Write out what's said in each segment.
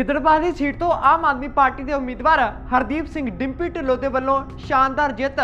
ਗਿੱਦੜਬਾਹ ਦੀ seat ਤੋਂ Aam Aadmi party ਦੇ ਉਮੀਦਵਾਰ ਹਰਦੀਪ ਸਿੰਘ ਡਿੰਪੀ ਢਿੱਲੋਂ ਦੇ ਵੱਲੋਂ ਸ਼ਾਨਦਾਰ ਜਿੱਤ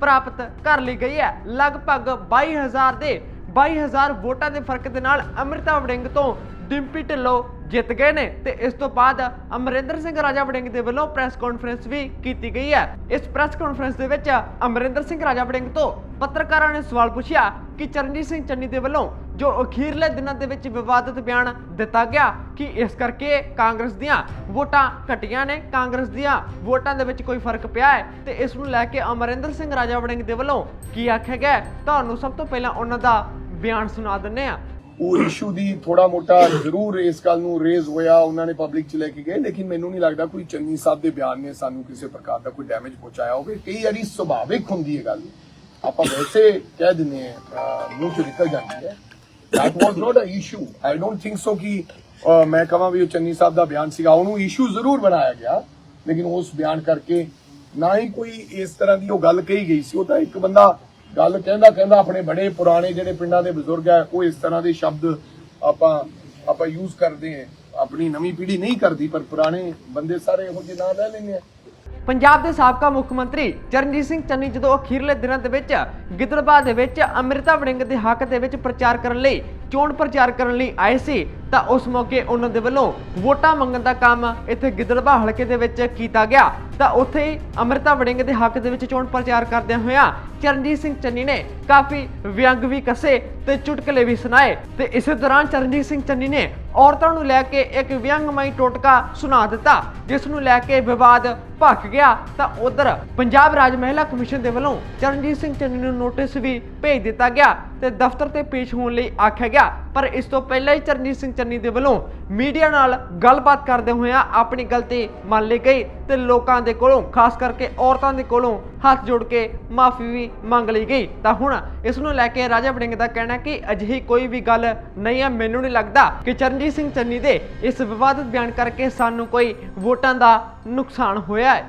ਪ੍ਰਾਪਤ ਕਰ ਲਈ ਗਈ ਹੈ। ਲਗਭਗ 22000 ਦੇ 22000 ਵੋਟਾਂ ਦੇ ਫ਼ਰਕ ਦੇ ਨਾਲ ਅੰਮ੍ਰਿਤਾ ਵੜਿੰਗ ਤੋਂ ਡਿੰਪੀ ਢਿੱਲੋਂ ਜਿੱਤ ਗਏ ਨੇ ਤੇ ਇਸ ਤੋਂ ਬਾਅਦ ਅਮਰਿੰਦਰ ਸਿੰਘ ਰਾਜਾ ਵੜਿੰਗ ਦੇ ਵੱਲੋਂ ਪ੍ਰੈਸ ਕਾਨਫਰੰਸ ਵੀ ਕੀਤੀ ਗਈ ਹੈ। ਇਸ ਪ੍ਰੈਸ ਕਾਨਫਰੰਸ ਦੇ ਵਿੱਚ ਅਮਰਿੰਦਰ ਸਿੰਘ ਰਾਜਾ ਵੜਿੰਗ ਤੋਂ ਪੱਤਰਕਾਰਾਂ ਨੇ ਸਵਾਲ ਪੁੱਛਿਆ ਕਿ ਚਰਨਜੀਤ ਸਿੰਘ ਚੰਨੀ ਦੇ ਵੱਲੋਂ ਜੋ ਅਖੀਰਲੇ ਦਿਨਾਂ ਦੇ ਵਿੱਚ ਵਿਵਾਦਤ ਬਿਆਨ ਦਿੱਤਾ ਗਿਆ ਕਿ ਇਸ ਕਰਕੇ ਕਾਂਗਰਸ ਦੀਆਂ ਵੋਟਾਂ ਘਟੀਆਂ ਨੇ, ਕਾਂਗਰਸ ਦੀਆਂ ਵੋਟਾਂ ਦੇ ਵਿੱਚ ਕੋਈ ਫ਼ਰਕ ਪਿਆ ਹੈ ਤੇ ਇਸ ਨੂੰ ਲੈ ਕੇ ਅਮਰਿੰਦਰ ਸਿੰਘ ਰਾਜਾ ਵੜਿੰਗ ਦੇ ਵੱਲੋਂ ਕੀ ਆਖਿਆ ਗਿਆ ਤੁਹਾਨੂੰ ਸਭ ਤੋਂ ਪਹਿਲਾਂ ਉਹਨਾਂ ਦਾ ਬਿਆਨ ਸੁਣਾ ਦਿੰਨੇ ਆ ਉਹ ਇਸ਼ੂ ਦੀ ਥੋੜਾ ਮੋਟਾ ਜ਼ਰੂਰ ਇਸ ਗੱਲ ਨੂੰ ਰੇਜ਼ ਹੋਇਆ, ਉਹਨਾਂ ਨੇ ਪਬਲਿਕ ਚ ਲੈ ਕੇ ਗਏ, ਲੇਕਿਨ ਮੈਨੂੰ ਨਹੀਂ ਲੱਗਦਾ ਕੋਈ ਚੰਨੀ ਸਾਹਿਬ ਦੇ ਬਿਆਨ ਨੇ ਸਾਨੂੰ ਕਿਸੇ ਪ੍ਰਕਾਰ ਦਾ ਕੋਈ ਡੈਮੇਜ ਪਹੁੰਚਾਇਆ ਹੋਵੇ। ਕਈ ਵਾਰੀ ਸੁਭਾਵਿਕ ਹੁੰਦੀ ਹੈ ਗੱਲ। ਆਪਾਂ ਵੈਸੇ ਕਹਿ ਦਿੰਦੇ ਆ ਮੂੰਹ ਚ ਨਿਕਲ ਜਾਂਦੀ ਹੈ। That was not a issue. I don't think so ਕਿ ਮੈਂ ਕਹਾਂ ਵੀ ਉਹ ਚੰਨੀ ਸਾਹਿਬ ਦਾ ਬਿਆਨ ਸੀਗਾ ਉਹਨੂੰ ਇਸ਼ੂ ਜ਼ਰੂਰ ਬਣਾਇਆ ਗਿਆ ਲੇਕਿਨ ਉਸ ਬਿਆਨ ਕਰਕੇ ਨਾ ਹੀ ਕੋਈ ਇਸ ਤਰ੍ਹਾਂ ਦੀ ਉਹ ਗੱਲ ਕਹੀ ਗਈ ਸੀ ਉਹ ਤਾਂ ਇੱਕ ਬੰਦਾ ਗੱਲ ਕਹਿੰਦਾ ਕਹਿੰਦਾ ਆਪਣੇ ਬੜੇ ਪੁਰਾਣੇ ਜਿਹੜੇ ਪਿੰਡਾਂ ਦੇ ਬਜ਼ੁਰਗ ਆ ਉਹ ਇਸ ਤਰ੍ਹਾਂ ਦੇ ਸ਼ਬਦ ਆਪਾਂ ਆਪਾਂ ਯੂਜ਼ ਕਰਦੇ ਆ ਆਪਣੀ ਨਵੀਂ ਪੀੜ੍ਹੀ ਨਹੀਂ ਕਰਦੀ ਪਰ ਪੁਰਾਣੇ ਬੰਦੇ ਸਾਰੇ ਇਹੋ ਜਿਹੇ ਨਾਂ ਲੈ ਲੈਂਦੇ ਆ ਪੰਜਾਬ ਦੇ ਸਾਬਕਾ ਮੁੱਖ ਮੰਤਰੀ ਚਰਨਜੀਤ ਸਿੰਘ ਚੰਨੀ ਜਦੋਂ ਅਖੀਰਲੇ ਦਿਨਾਂ ਦੇ ਵਿੱਚ ਗਿੱਦੜਬਾਹ ਦੇ ਵਿੱਚ ਅੰਮ੍ਰਿਤਾ ਵੜਿੰਗ ਦੇ ਹੱਕ ਦੇ ਵਿੱਚ ਪ੍ਰਚਾਰ ਕਰਨ ਲਈ, ਚੋਣ ਪ੍ਰਚਾਰ ਕਰਨ ਲਈ ਆਏ ਸੀ ਤਾਂ ਉਸ ਮੌਕੇ ਉਹਨਾਂ ਦੇ ਵੱਲੋਂ ਵੋਟਾਂ ਮੰਗਣ ਦਾ ਕੰਮ ਇੱਥੇ ਗਿੱਦੜਬਾਹ ਹਲਕੇ ਦੇ ਵਿੱਚ ਕੀਤਾ ਗਿਆ। ਤਾਂ ਉੱਥੇ ਹੀ ਅੰਮ੍ਰਿਤਾ ਵੜਿੰਗ ਦੇ ਹੱਕ ਦੇ ਵਿੱਚ ਚੋਣ ਪ੍ਰਚਾਰ ਕਰਦਿਆਂ ਹੋਇਆਂ ਚਰਨਜੀਤ ਸਿੰਘ ਚੰਨੀ ਨੇ ਕਾਫੀ ਵਿਅੰਗ ਵੀ ਕਸੇ ਤੇ ਚੁਟਕਲੇ ਵੀ ਸੁਣਾਏ। ਤੇ ਇਸੇ ਦੌਰਾਨ ਚਰਨਜੀਤ ਸਿੰਘ ਚੰਨੀ ਨੇ ਔਰਤਾਂ ਨੂੰ ਲੈ ਕੇ ਇੱਕ ਵਿਅੰਗਮਈ ਟੋਟਕਾ ਸੁਣਾ ਦਿੱਤਾ, ਜਿਸ ਨੂੰ ਲੈ ਕੇ ਵਿਵਾਦ ਭਖ ਗਿਆ। ਤਾਂ ਉਧਰ ਪੰਜਾਬ ਰਾਜ ਮਹਿਲਾ ਕਮਿਸ਼ਨ ਦੇ ਵੱਲੋਂ ਚਰਨਜੀਤ ਸਿੰਘ ਚੰਨੀ ਨੂੰ ਨੋਟਿਸ ਵੀ ਭੇਜ ਦਿੱਤਾ ਗਿਆ ਤੇ ਦਫ਼ਤਰ ਤੇ ਪੇਸ਼ ਹੋਣ ਲਈ ਆਖਿਆ ਗਿਆ। ਪਰ ਇਸ ਤੋਂ ਪਹਿਲਾਂ ਹੀ ਚਰਨਜੀਤ ਸਿੰਘ ਚੰਨੀ ਦੇ ਵੱਲੋਂ ਮੀਡੀਆ ਨਾਲ ਗੱਲਬਾਤ ਕਰਦੇ ਹੋਇਆ ਆਪਣੀ ਗਲਤੀ ਮੰਨ ਲਈ ਗਈ ਤੇ ਲੋਕਾਂ ਦੇ ਕੋਲੋਂ, ਖਾਸ ਕਰਕੇ ਔਰਤਾਂ ਦੇ ਕੋਲੋਂ ਹੱਥ ਜੋੜ ਕੇ ਮਾਫੀ ਵੀ ਮੰਗ ਲਈ ਗਈ। ਤਾਂ ਹੁਣ ਇਸ ਨੂੰ ਲੈ ਕੇ ਰਾਜਾ ਵੜਿੰਗ ਦਾ ਕਹਿਣਾ ਕਿ ਅਜਿਹੀ ਕੋਈ ਵੀ ਗੱਲ ਨਹੀਂ ਹੈ ਮੈਨੂੰ ਨਹੀਂ ਲੱਗਦਾ ਕਿ ਚਰਨਜੀਤ ਸਿੰਘ ਚੰਨੀ ਦੇ ਇਸ ਵਿਵਾਦਤ ਬਿਆਨ ਕਰਕੇ ਸਾਨੂੰ ਕੋਈ ਵੋਟਾਂ ਦਾ ਨੁਕਸਾਨ ਹੋਇਆ ਹੈ।